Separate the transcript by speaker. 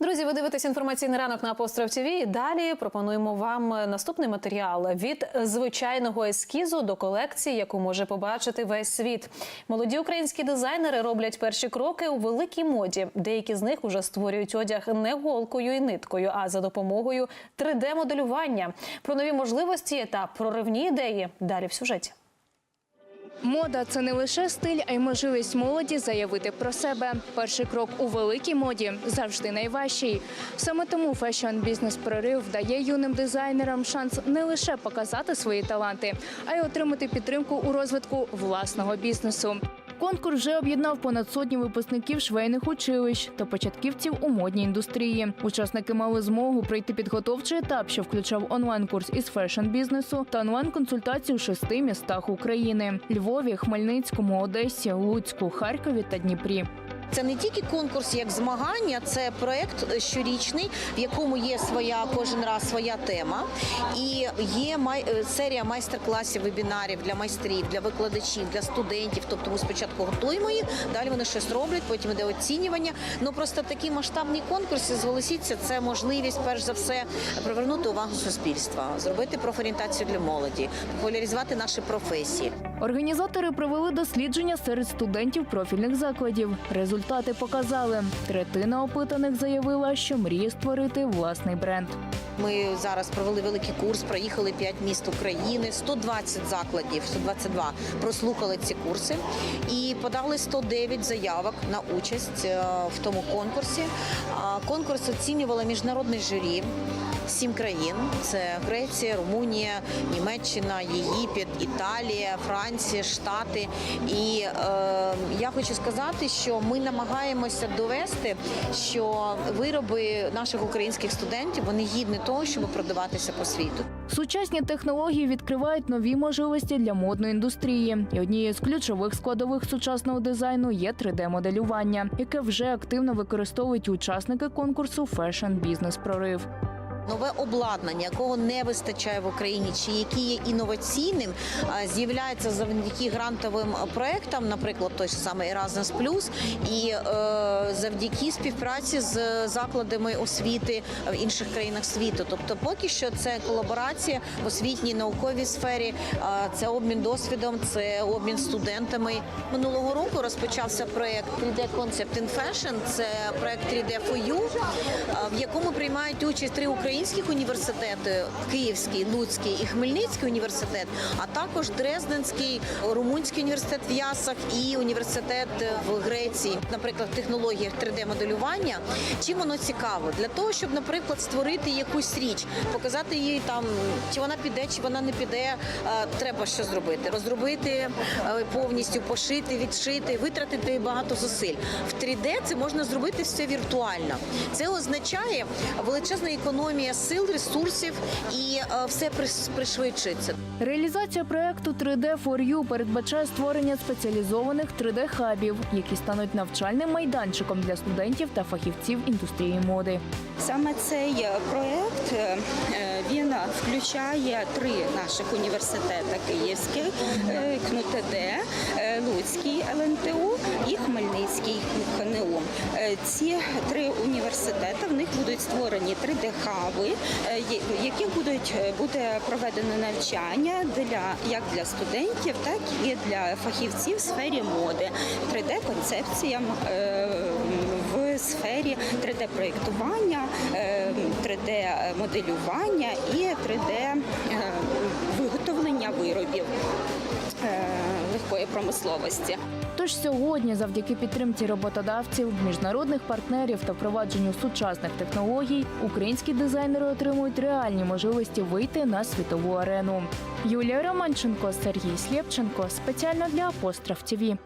Speaker 1: Друзі, ви дивитесь інформаційний ранок на Апостроф ТВ. Далі пропонуємо вам наступний матеріал від звичайного ескізу до колекції, яку може побачити весь світ. Молоді українські дизайнери роблять перші кроки у великій моді. Деякі з них вже створюють одяг не голкою і ниткою, а за допомогою 3D-моделювання. Про нові можливості та проривні ідеї далі в сюжеті.
Speaker 2: Мода це не лише стиль, а й можливість молоді заявити про себе. Перший крок у великій моді завжди найважчий. Саме тому фешн бізнес прорив дає юним дизайнерам шанс не лише показати свої таланти, а й отримати підтримку у розвитку власного бізнесу. Конкурс вже об'єднав понад сотню випускників швейних училищ та початківців у модній індустрії. Учасники мали змогу пройти підготовчий етап, що включав онлайн-курс із фешн-бізнесу та онлайн-консультацію в шести містах України: Львові, Хмельницькому, Одесі, Луцьку, Харкові та Дніпрі.
Speaker 3: Це не тільки конкурс як змагання, це проект щорічний, в якому є своя кожен раз своя тема, і є май е, серія майстер-класів, вебінарів для майстрів, для викладачів, для студентів. Тобто ми спочатку готуємо їх, далі вони щось роблять, потім іде оцінювання. Ну просто такі масштабні конкурси, зголосіться, це можливість перш за все привернути увагу суспільства, зробити профорієнтацію для молоді, популяризувати наші професії.
Speaker 2: Організатори провели дослідження серед студентів профільних закладів. Результати показали, третина опитаних заявила, що мріє створити власний бренд.
Speaker 3: Ми зараз провели великий курс, проїхали 5 міст України, 120 закладів, 122 прослухали ці курси і подали 109 заявок на участь е, в тому конкурсі. Конкурс оцінювало міжнародне журі. Сім країн: це Греція, Румунія, Німеччина, Єгипет, Італія, Франція, Штати. І е, я хочу сказати, що ми намагаємося довести, що вироби наших українських студентів вони гідні того, щоб продаватися по світу.
Speaker 2: Сучасні технології відкривають нові можливості для модної індустрії. І однією з ключових складових сучасного дизайну є 3D-моделювання, яке вже активно використовують учасники конкурсу Fashion Бізнес Прорив.
Speaker 3: Нове обладнання, якого не вистачає в Україні, чи які є інноваційним, з'являється завдяки грантовим проектам, наприклад, той ж самий Erasmus+, і е, завдяки співпраці з закладами освіти в інших країнах світу. Тобто, поки що це колаборація в освітній науковій сфері, це обмін досвідом, це обмін студентами. Минулого року розпочався проект 3D Concept in Fashion. Це проект 3D for You, в якому приймають участь три українських університети: Київський, Луцький і Хмельницький університет, а також Дрезденський, Румунський університет в Ясах і університет в Греції. Наприклад, в технологіях 3D-моделювання. Чим воно цікаво? Для того, щоб, наприклад, створити якусь річ, показати їй там, чи вона піде, чи вона не піде. е, Треба що зробити? Розробити е, повністю, пошити, відшити, витратити багато зусиль. В 3D це можна зробити все віртуально. Це означає величезна економія сил, ресурсів і е, все пришвидшується.
Speaker 2: Реалізація проекту 3D for You передбачає створення спеціалізованих 3D-хабів, які стануть навчальним майданчиком для студентів та фахівців індустрії моди.
Speaker 4: Саме цей е, проект е, він включає три наших університети: Київський КНУТД, Луцький ЛНТУ і Хмельницький ХНУ. Е, Ці три університети в них будуть створені 3D-хаби, е, в яких будуть е, буде проведено навчання для як для студентів, так і для фахівців в сфері моди, 3D-концепціям е, в сфері 3D-проєктування, 3D-моделювання і 3D-виготовлення виробів легкої промисловості.
Speaker 2: Тож сьогодні, завдяки підтримці роботодавців, міжнародних партнерів та впровадженню сучасних технологій, українські дизайнери отримують реальні можливості вийти на світову арену. Юлія Романченко, Сергій Слєпченко спеціально для Апостроф ТІВІ.